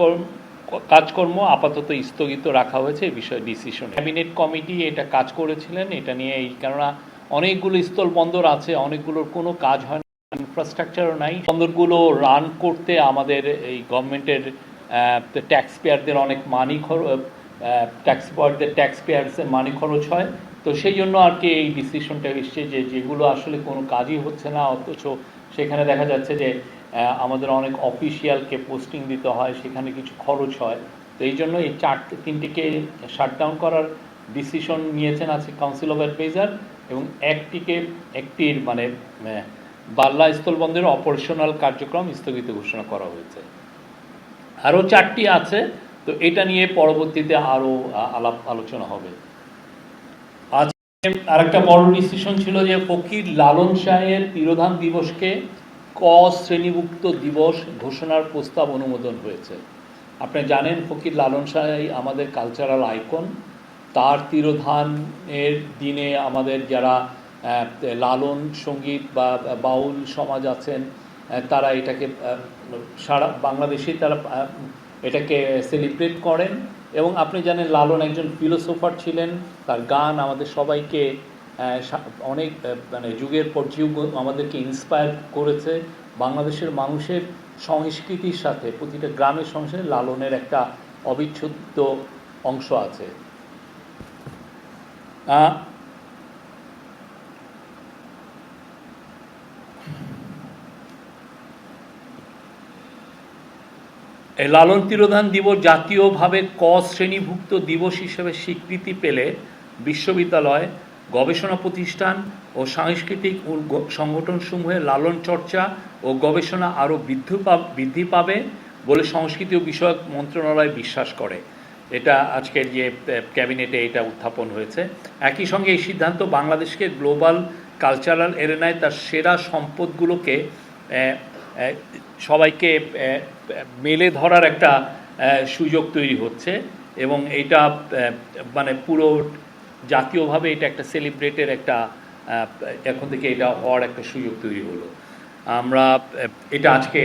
কাজকর্ম কাজকর্ম আপাতত স্থগিত রাখা হয়েছে এই বিষয়ে ডিসিশন ক্যাবিনেট কমিটি এটা কাজ করেছিলেন, এটা নিয়ে এই কেননা অনেকগুলো স্থল বন্দর আছে, অনেকগুলোর কোনো কাজ হয় না ইনফ্রাস্ট্রাকচারও নাই। বন্দরগুলো রান করতে আমাদের এই গভর্নমেন্টের ট্যাক্স পেয়ারদের অনেক মানি ট্যাক্স পেয়ারদের ট্যাক্স পেয়ার্সের মানি খরচ হয়। তো সেই জন্য আর কি এই ডিসিশনটা এসছে যে যেগুলো আসলে কোনো কাজই হচ্ছে না, অথচ সেখানে দেখা যাচ্ছে যে আমাদের অনেক অফিসিয়ালকে পোস্টিং দিতে হয়, সেখানে কিছু খরচ হয়। তো এই জন্য এই চারটে তিনটিকে শাটডাউন করার ডিসিশন নিয়েছেন আছে কাউন্সিল অফ অ্যাডভাইজার এবং একটিকে, একটির মানে বাল্লা স্থলবন্দরের অপারেশনাল কার্যক্রম স্থগিত ঘোষণা করা হয়েছে। আরও চারটি আছে, তো এটা নিয়ে পরবর্তীতে আরও আলাপ আলোচনা হবে। আজকে আরেকটা বড় ডিসিশন ছিল যে ফকির লালন শাহের তিরোধান দিবসকে ক শ্রেণীভুক্ত দিবস ঘোষণার প্রস্তাব অনুমোদন হয়েছে। আপনি জানেন ফকির লালন শাহ আমাদের কালচারাল আইকন তার তিরোধানের দিনে আমাদের যারা লালন সংগীত বা, বাউল সমাজ আছেন তারা এটাকে সারা বাংলাদেশে তারা এটাকে সেলিব্রেট করেন। এবং আপনি জানেন লালন একজন ফিলোসোফার ছিলেন। তার গান আমাদের সবাইকে অনেক মানে যুগের পর যুগ আমাদেরকে ইন্সপায়ার করেছে বাংলাদেশের মানুষের সংস্কৃতির সাথে, প্রতিটা গ্রামের সংসারে লালনের একটা অবিচ্ছেদ্য অংশ আছে। লালন তিরোধান দিবস জাতীয়ভাবে ক শ্রেণীভুক্ত দিবস হিসেবে স্বীকৃতি পেলে বিশ্ববিদ্যালয় গবেষণা প্রতিষ্ঠান ও সাংস্কৃতিক উ- গ- সংগঠনসমূহে লালন চর্চা ও গবেষণা আরও বৃদ্ধি বৃদ্ধি পাবে বলে সংস্কৃতি ও বিষয়ক মন্ত্রণালয় বিশ্বাস করে। এটা আজকের যে ক্যাবিনেটে এটা উত্থাপন হয়েছে। একই সঙ্গে এই সিদ্ধান্ত বাংলাদেশকে গ্লোবাল কালচারাল এরেনায় তার সেরা সম্পদগুলোকে সবাইকে মেলে ধরার একটা সুযোগ তৈরি হচ্ছে এবং এটা মানে পুরো জাতীয়ভাবে এটা একটা সেলিব্রেটের একটা এখন থেকে এটা হওয়ার একটা সুযোগ তৈরি হলো। আমরা এটা আজকে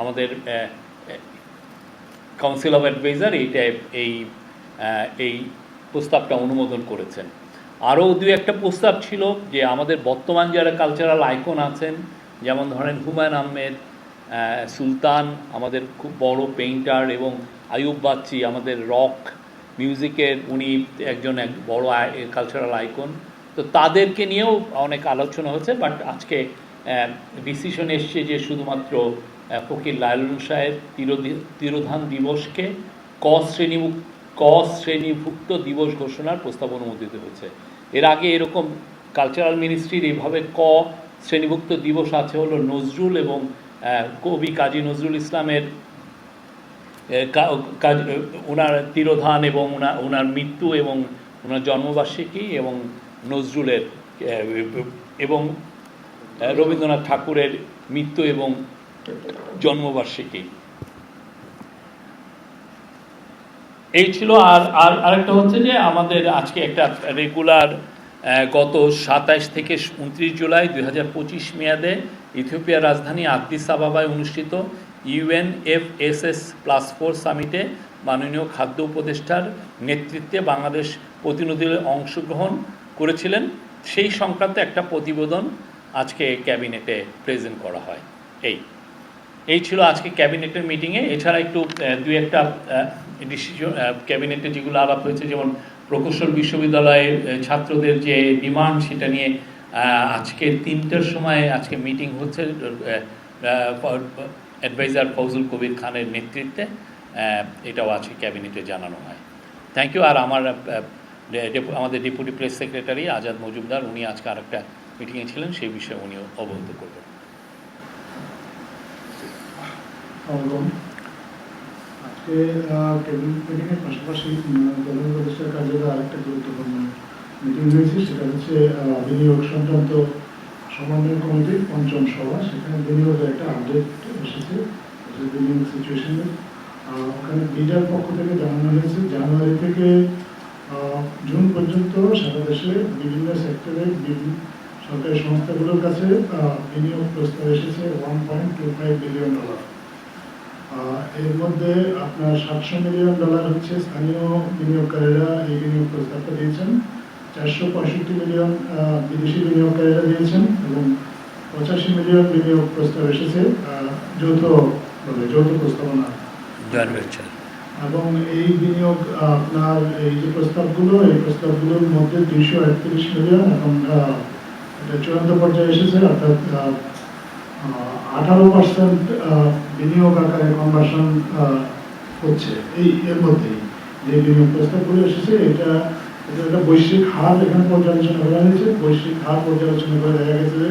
আমাদের কাউন্সিল অফ অ্যাডভাইজার এইটা, এই এই প্রস্তাবটা অনুমোদন করেছেন। আরও দু একটা প্রস্তাব ছিল যে আমাদের বর্তমান যারা কালচারাল আইকন আছেন, যেমন ধরেন হুমায়ুন আহমেদ সুলতান, আমাদের খুব বড় পেইন্টার এবং আয়ুব বাচ্চি, আমাদের রক মিউজিকের উনি একজন এক বড় কালচারাল আইকন তো তাদেরকে নিয়েও অনেক আলোচনা হচ্ছে বাট আজকে ডিসিশন এসছে যে শুধুমাত্র ফকির লালন সাহেব তিরোধি- তিরোধান দিবসকে ক শ্রেণীভুক্ত ক শ্রেণীভুক্ত দিবস ঘোষণার প্রস্তাব অনুমোদিত হয়েছে। এর আগে এরকম কালচারাল মিনিস্ট্রির এইভাবে ক শ্রেণীভুক্ত দিবস আছে হলো নজরুল এবং কবি কাজী নজরুল ইসলামের কাজ- ওনার তিরোধান এবং ওনার ওনার মৃত্যু এবং ওনার জন্মবার্ষিকী এবং নজরুলের এবং রবীন্দ্রনাথ ঠাকুরের মৃত্যু এবং জন্মবার্ষিকী। এই ছিল আর আর, আরেকটা হচ্ছে যে আমাদের আজকে একটা রেগুলার গত সাতাইশ থেকে উনত্রিশ জুলাই দুই হাজার পঁচিশ মেয়াদে ইথিওপিয়ার রাজধানী আদ্দিস আবাবায় অনুষ্ঠিত ইউএনএফএসএস প্লাস ফোর সামিটে মাননীয় খাদ্য উপদেষ্টার নেতৃত্বে বাংলাদেশ প্রতিনিধিদের অংশগ্রহণ করেছিলেন। সেই সংক্রান্ত একটা প্রতিবেদন আজকে ক্যাবিনেটে প্রেজেন্ট করা হয়। এই এই ছিল আজকে ক্যাবিনেটের মিটিংয়ে। এছাড়া একটু দুই একটা ডিসিশন ক্যাবিনেটে যেগুলো আলাপ হয়েছে, যেমন প্রকৌশল বিশ্ববিদ্যালয়ের ছাত্রদের যে ডিমান্ড, সেটা নিয়ে আজকে তিনটার সময় আজকে মিটিং হচ্ছে অ্যাডভাইজার ফজল কবির খানের নেতৃত্বে এটাও আজকে ক্যাবিনেটে জানানো হয়। থ্যাংক ইউ আর আমার আমাদের deputy press secretary Azad Majumdar, উনি আজকে আরেকটা মিটিংয়ে ছিলেন, সেই বিষয়ে উনিও অবহিত করবেন। আজকে মিটিংয়ের পাশাপাশি আরেকটা গুরুত্বপূর্ণ মিটিং হয়েছে সেটা হচ্ছে বিনিয়োগ সংক্রান্ত সমন্বয় কমিটির পঞ্চম সভা। সেখানে বিনিয়োগের একটা আপডেট এসেছে যে বিনিয়োগ সিচুয়েশনের ওখানে বিডার পক্ষ থেকে জানানো হয়েছে, জানুয়ারি থেকে জুন পর্যন্ত সারা দেশে বিভিন্ন সেক্টরে বিভিন্ন সরকারি সংস্থাগুলোর কাছে বিনিয়োগ প্রস্তাব এসেছে one point two five billion dollar এর মধ্যে আপনার সাতশো মিলিয়ন ডলার হচ্ছে স্থানীয় বিনিয়োগকারীরা এই বিনিয়োগ প্রস্তাবটা দিয়েছেন। চারশো পঁয়ষট্টি মিলিয়ন বিদেশি বিনিয়োগকারীরা দিয়েছেন এবং পঁচাশি মিলিয়ন বিনিয়োগ প্রস্তাব এসেছে। যৌথ যৌথ প্রস্তাবনা এবং এই বিনিয়োগ আপনার এই যে প্রস্তাবগুলো এই প্রস্তাবগুলোর মধ্যে দুইশো একত্রিশ মিলিয়ন আহ, এটা চূড়ান্ত পর্যায়ে এসেছে অর্থাৎ আঠারো পার্সেন্ট বিনিয়োগ আকারে কনভার্সন হচ্ছে। এই এর মধ্যেই যে বিনিয়োগ প্রস্তাবগুলো এসেছে এটা এটা একটা বৈশ্বিক হার এখানে পর্যালোচনা করা হয়েছে। বৈশ্বিক হার পর্যালোচনা করে দেখা গেছে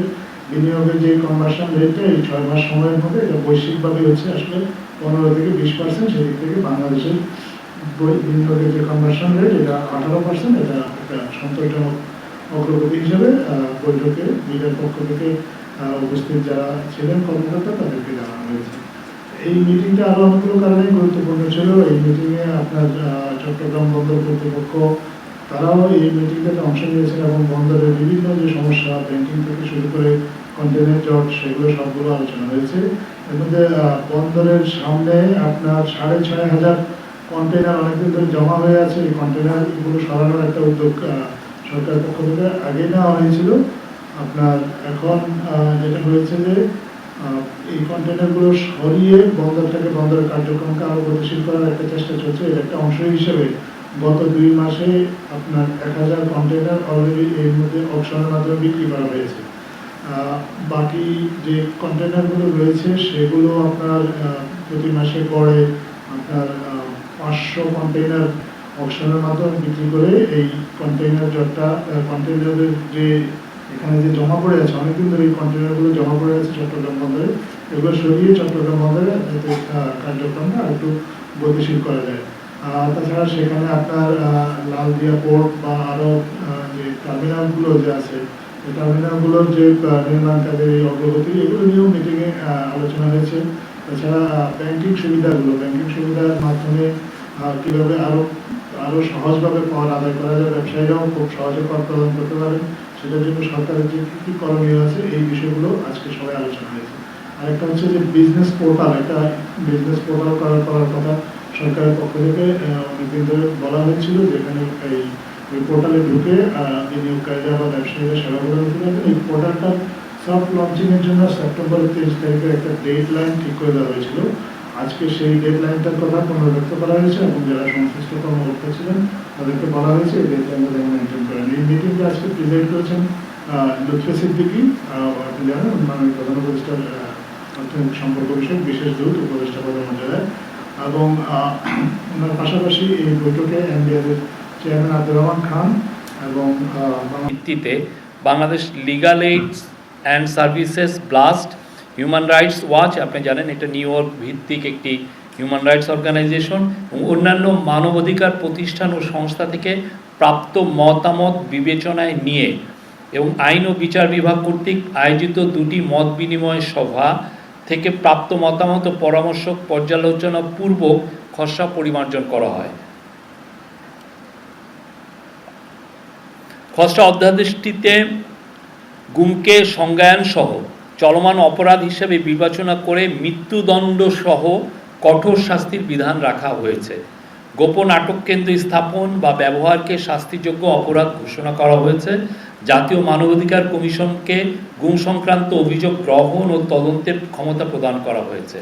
বিনিয়োগের যে কনভার্সন রেটটা এই ছয় মাস সময়ের মধ্যে এটা বৈশ্বিকভাবে হচ্ছে আসলে পনেরো থেকে বিশ পার্সেন্ট সেদিক থেকে বাংলাদেশের বিনিয়োগের যে কনভার্সন রেট এটা আঠারো পার্সেন্ট এটা একটা সন্তোষজনক অগ্রগতি হিসেবে বৈঠকে বিলের পক্ষ থেকে উপস্থিত যারা ছিলেন কর্মকর্তা, তাদেরকে জানানো হয়েছে। এই মিটিংটা আরও অনেকগুলো কারণে গুরুত্বপূর্ণ ছিল। এই মিটিংয়ে আপনার চট্টগ্রাম বন্দর কর্তৃপক্ষ, তারাও এই মিটিংটাতে অংশ নিয়েছেন এবং বন্দরের বিভিন্ন যে সমস্যা ব্যাংকিং থেকে শুরু করে কন্টেনার জট সেগুলো সবগুলো আলোচনা হয়েছে। এর মধ্যে বন্দরের সামনে আপনার সাড়ে ছয় হাজার কন্টেনার অনেকদিন ধরে জমা হয়ে আছে। এই কন্টেনারগুলো সরানোর একটা উদ্যোগ আহ, সরকারের পক্ষ থেকে আগেই নেওয়া হয়েছিল। আপনার এখন যেটা হয়েছে যে এই কন্টেনারগুলো সরিয়ে বন্দরটাকে বন্দরের কার্যক্রমকে আরও গতিশীল করার একটা চেষ্টা চলছে। এর একটা অংশ হিসেবে গত দুই মাসে আপনার এক হাজার কন্টেনার অলরেডি এর মধ্যে অপশনের মাধ্যমে বিক্রি করা হয়েছে। বাকি যে কন্টেনারগুলো রয়েছে সেগুলো আপনার প্রতি মাসে পরে আপনার পাঁচশো কন্টেনার অপশনের মাধ্যমে বিক্রি করে এই কন্টেইনার জটটা কন্টেইনারের যে এখানে যে জমা পড়ে আছে অনেকদিন ধরে এই কন্টেইনারগুলো জমা পড়ে আছে চট্টগ্রাম বন্দরে এগুলো সরিয়ে চট্টগ্রাম বন্দরে যাতে কার্যক্রমটা আরেকটু গতিশীল করা যায়। আহ, তাছাড়া সেখানে আপনার লালদিয়া পোর্ট বা আরও যে টার্মিনালগুলো যে আছে টার্মিনালগুলোর যে নির্মাণ কাজের এই অগ্রগতি, এগুলো নিয়েও মিটিংয়ে আলোচনা হয়েছে। তাছাড়া ব্যাংকিং সুবিধাগুলো ব্যাংকিং সুবিধার মাধ্যমে কীভাবে আরও আরও সহজভাবে কর আদায় করা যায়, ব্যবসায়ীরাও খুব সহজে কর প্রদান করতে পারেন। সেটার জন্য সরকারের যে কি কি করণীয় আছে, এই বিষয়গুলো আজকে সবাই আলোচনা হয়েছে। আরেকটা হচ্ছে যে বিজনেস পোর্টাল একটা বিজনেস পোর্টাল করার করার কথা সরকারের পক্ষ থেকে অনেকদিন ধরে বলা হয়েছিল যেখানে এই ওই পোর্টালে ঢুকে বিনিয়োগকারীরা বা ব্যবসায়ীরা সেবা প্রদান করতে পারবেন। এই পোর্টালটা সফট লঞ্চিং এর জন্য সেপ্টেম্বর তেইশ তারিখে একটা ডেট লাইন ঠিক করে দেওয়া হয়েছিল। আজকে সেই লাইনটার কথা পুনর্ব্যক্ত করা হয়েছে এবং যারা সংশ্লিষ্ট কর্মকর্তা ছিলেন তাদেরকে বলা হয়েছে এই ডেড লাইনটা যেন মেনটেন করেন। এই মিটিংটা আজকে প্রেজেন্ট করেছেন লুৎফে সিদ্দিকি মাননীয় প্রধান উপদেষ্টার আহ, অর্থনৈতিক সম্পর্ক বিশেষ দূত উপদেষ্টা পদের এবং ওনার পাশাপাশি এই বৈঠকে এনডিআর এর চেয়ারম্যান আব্দুর রহমান খান এবং ভিত্তিতে Bangladesh legal aids and services BLAST human rights watch আপনি জানেন এটা নিউ ইয়র্ক ভিত্তিক একটি হিউম্যান রাইটস অর্গানাইজেশন এবং অন্যান্য মানবাধিকার প্রতিষ্ঠান ও সংস্থা থেকে প্রাপ্ত মতামত বিবেচনায় নিয়ে এবং আইন ও বিচার বিভাগ কর্তৃক আয়োজিত দুটি মত বিনিময় সভা থেকে প্রাপ্ত মতামত পরামর্শ পর্যালোচনা পূর্বক খসড়া পরিমার্জন করা হয়। খসড়া অধ্যাদেশটিতে গুমকে সংজ্ঞায়ন সহ চলমান অপরাধ হিসেবে বিবেচনা করে মৃত্যুদণ্ড সহ কঠোর শাস্তির বিধান রাখা হয়েছে। গোপন আটক কেন্দ্র স্থাপন বা ব্যবহারকে শাস্তিযোগ্য অপরাধ ঘোষণা করা হয়েছে। জাতীয় মানবাধিকার কমিশনকে গুম সংক্রান্ত অভিযোগ গ্রহণ ও তদন্তের ক্ষমতা প্রদান করা হয়েছে।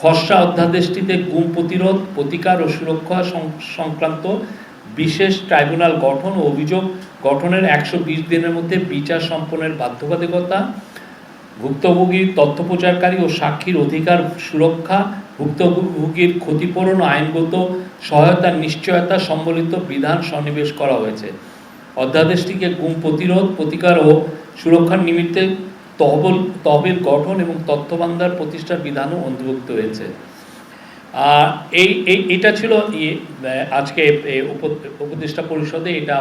খসড়া অধ্যাদেশটিতে গুম প্রতিরোধ, প্রতিকার ও সুরক্ষা সংক্রান্ত বিশেষ ট্রাইব্যুনাল গঠন ও অভিযোগ গঠনের একশো বিশ দিনের মধ্যে বিচার সম্পন্নের বাধ্যবাধকতা, ভুক্তভোগী তথ্য প্রচারকারী ও সাক্ষীর অধিকার সুরক্ষা, ভুক্তভোগীর ক্ষতিপূরণ আইনগত সহায়তার নিশ্চয়তা সম্বলিত বিধান সন্নিবেশ করা হয়েছে। অধ্যাদেশটিকে গুম প্রতিরোধ, প্রতিকার ও সুরক্ষার নিমিত্তে তহবিল তহবিল গঠন এবং তথ্য ভান্ডার প্রতিষ্ঠার বিধানও অন্তর্ভুক্ত হয়েছে। এই এই এটা ছিল আজকে উপদেষ্টা পরিষদে এটা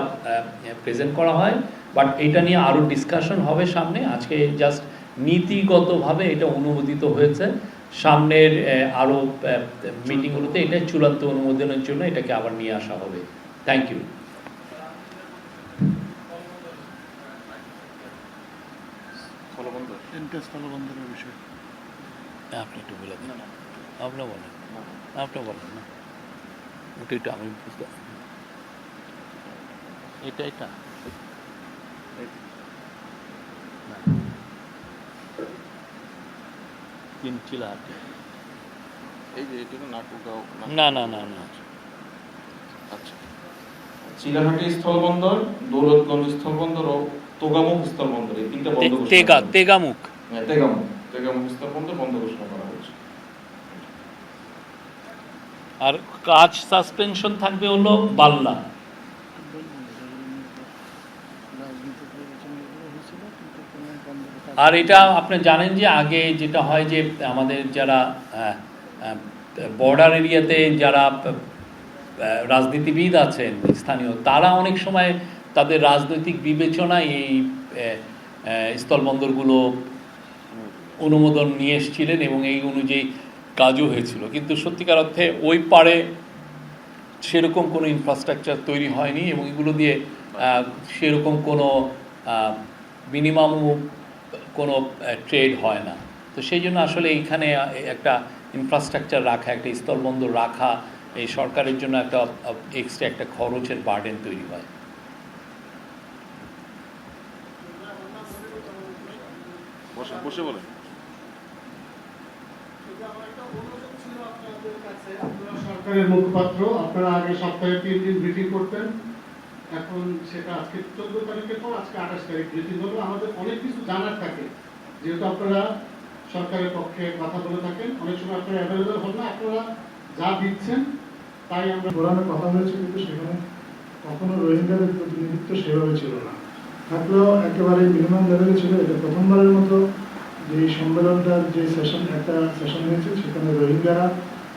প্রেজেন্ট করা হয়। বাট এটা নিয়ে আরও ডিসকাশন হবে সামনে। আজকে জাস্ট নীতিগতভাবে এটা অনুমোদিত হয়েছে। সামনের আরও মিটিংগুলোতে এটা চূড়ান্ত অনুমোদনের জন্য এটাকে আবার নিয়ে আসা হবে। থ্যাংক ইউ এনকে স্থলবন্দরের বিষয়। আপনি একটু বলে দিন আপনার বলেন। আপনি বলেন না। ওটা আমি বুঝতে এটা এটা? না। এই যে এটা নাটুগাঁও না না না না। আচ্ছা। চিলাহাটি স্থলবন্দর দৌলতগঞ্জ স্থলবন্দর ও তোগামুখ স্থলবন্দর এই তিনটা বন্ধ তেগা তেগামুখ। হ্যাঁ, তেগামুখ। তেগামুখ স্থলবন্দর বন্ধ ঘোষণা করা হয়েছে। আর কাজ সাসপেনশন থাকবে হলো বাল্লা। আর এটা আপনি জানেন যে আগে যেটা হয় যে আমাদের যারা বর্ডার এরিয়াতে যারা রাজনীতিবিদ আছেন, স্থানীয়, তারা অনেক সময় তাদের রাজনৈতিক বিবেচনায় এই স্থলবন্দরগুলো অনুমোদন নিয়ে এসেছিলেন এবং এই অনুযায়ী কাজও হয়েছিল। কিন্তু সত্যিকার অর্থে ওই পারে সেরকম কোনো ইনফ্রাস্ট্রাকচার তৈরি হয়নি এবং এগুলো দিয়ে সেরকম কোনো মিনিমাম কোনো ট্রেড হয় না। তো সেই জন্য আসলে এইখানে একটা ইনফ্রাস্ট্রাকচার রাখা, একটা স্থলবন্দর রাখা, এই সরকারের জন্য একটা এক্সট্রা একটা খরচের বার্ডেন তৈরি হয়। বসে বলেন। সরকারের মুখপাত্র, আপনারা আগে সপ্তাহে তিন দিন ব্রিফিং করতেন। এখন সেটা আজকে চোদ্দ তারিখের পর, আজকে আঠাশ তারিখ ব্রিফিং হলো। আমাদের অনেক কিছু জানার থাকে। যেহেতু আপনারা সরকারের পক্ষে কথা বলে থাকেন, অনেক সময় আপনারা অ্যাভেলেবেল হন না। আপনারা যা দিচ্ছেন, তাই আমরা কোরআনে কথা হয়েছে, কিন্তু সেখানে কখনো রোহিঙ্গাদের প্রতিনিধিত্ব সেভাবে ছিল না। থাকলেও একেবারে মিনিমাম লেভেলে ছিল। এটা প্রথমবারের মতো যে সম্মেলনটার যে সেশন একটা সেশন হয়েছে, সেখানে রোহিঙ্গারা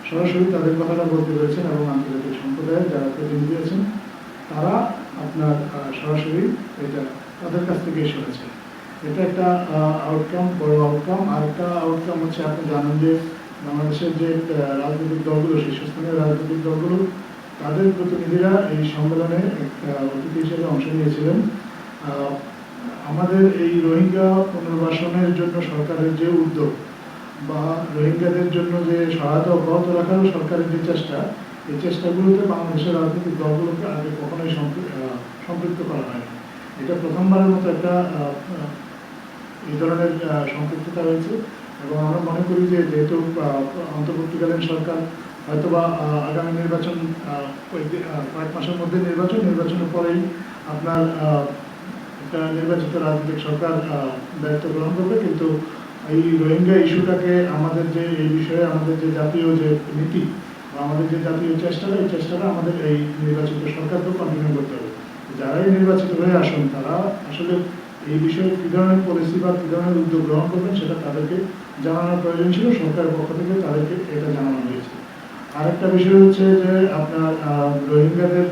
সরাসরি তাদের কথাটা বলতে পেরেছেন এবং আন্তর্জাতিক সম্প্রদায়ের যারা প্রতিনিধি আছেন, তারা আপনার সরাসরি এটা তাদের কাছ থেকে শুনেছে। এটা একটা আউটকাম বড় আউটকাম আর একটা আউটকাম হচ্ছে আপনি জানেন যে বাংলাদেশের যে রাজনৈতিক দলগুলো, শীর্ষস্থানীয় রাজনৈতিক দলগুলো, তাদের প্রতিনিধিরা এই সম্মেলনে অতিথি হিসেবে অংশ নিয়েছিলেন। আমাদের এই রোহিঙ্গা পুনর্বাসনের জন্য সরকারের যে উদ্যোগ বা রোহিঙ্গাদের জন্য যে সহায়তা অব্যাহত রাখারও সরকারের যে চেষ্টা, এই চেষ্টাগুলোতে বাংলাদেশের রাজনৈতিক দলগুলোকে আগে কখনোই সম্পৃক্ত করা হয়নি। এটা প্রথমবারের মতো একটা এই ধরনের সম্পৃক্ততা রয়েছে এবং আমরা মনে করি যে যেহেতু অন্তর্বর্তীকালীন সরকার হয়তোবা আগামী নির্বাচন কয়েক মাসের মধ্যে নির্বাচন, নির্বাচনের পরেই আপনার একটা নির্বাচিত রাজনৈতিক সরকার দায়িত্ব গ্রহণ করবে। কিন্তু এই রোহিঙ্গা ইস্যুটাকে আমাদের যে, এই বিষয়ে আমাদের যে জাতীয় যে নীতি বা আমাদের যে জাতীয় চেষ্টাটা, এই চেষ্টাটা আমাদের এই নির্বাচিত সরকারকেও কন্টিনিউ করতে হবে। যারাই নির্বাচিত হয়ে আসুন, তারা আসলে এই বিষয়ে কী ধরনের পলিসি বা কী ধরনের উদ্যোগ গ্রহণ করবেন সেটা তাদেরকে জানানোর প্রয়োজন ছিল, সরকারের পক্ষ থেকে তাদেরকে এটা জানানো হয়েছে। আরেকটা বিষয় হচ্ছে যে, আপনার রোহিঙ্গাদের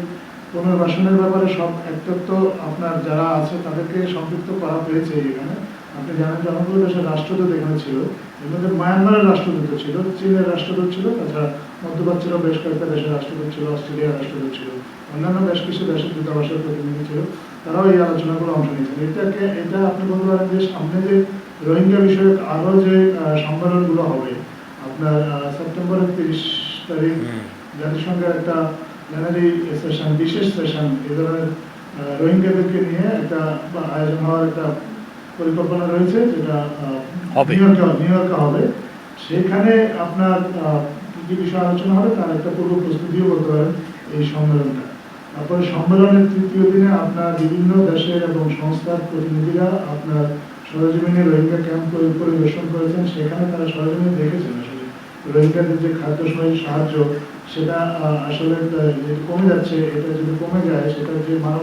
পুনর্বাসনের ব্যাপারে সব একটা তো আপনার যারা আছে তাদেরকে সম্পৃক্ত করা হয়েছে এখানে। আপনি জানেন যে অনেকগুলো দেশের রাষ্ট্রদূত এখানে ছিল এর মধ্যে মায়ানমারের রাষ্ট্রদূত ছিল চীনের রাষ্ট্রদূত ছিল তাছাড়া মধ্যপ্রাচ্যের বেশ কয়েকটা দেশের রাষ্ট্রদূত ছিল অস্ট্রেলিয়ার রাষ্ট্রদূত ছিল অন্যান্য বেশ কিছু দেশের দূতাবাসের প্রতিনিধি ছিল তারাও এই আলোচনাগুলো অংশ নিয়েছেন। এটাকে এটা আপনি বলতে পারেন যে সামনে যে রোহিঙ্গা বিষয়ক আরও যে সম্মেলনগুলো হবে আপনার সেপ্টেম্বরের তিরিশ তারিখ জাতিসংঘের একটা জেনারেলি সেশন বিশেষ সেশন এ ধরনের রোহিঙ্গাদেরকে নিয়ে একটা আয়োজন হওয়ার একটা পরিকল্পনা রয়েছে যেটা। নিউ ইয়র্কে হবে। সেখানে আপনার কি বিষয় আলোচনা হবে তার একটা পূর্ব প্রস্তুতিও বলতে পারেন এই সম্মেলনটা। তারপরে সম্মেলনের তৃতীয় দিনে আপনার বিভিন্ন দেশের এবং সংস্থার প্রতিনিধিরা আপনার সরজমিনে রোহিঙ্গা ক্যাম্প পরি- পরিদর্শন করেছেন। সেখানে তারা সরজমিনে দেখেছেন আসলে। রোহিঙ্গাদের যে খাদ্য সহায়- সাহায্য সেটা আসলে কমে যাচ্ছে এটা যদি কমে যায় সেটা যে মানব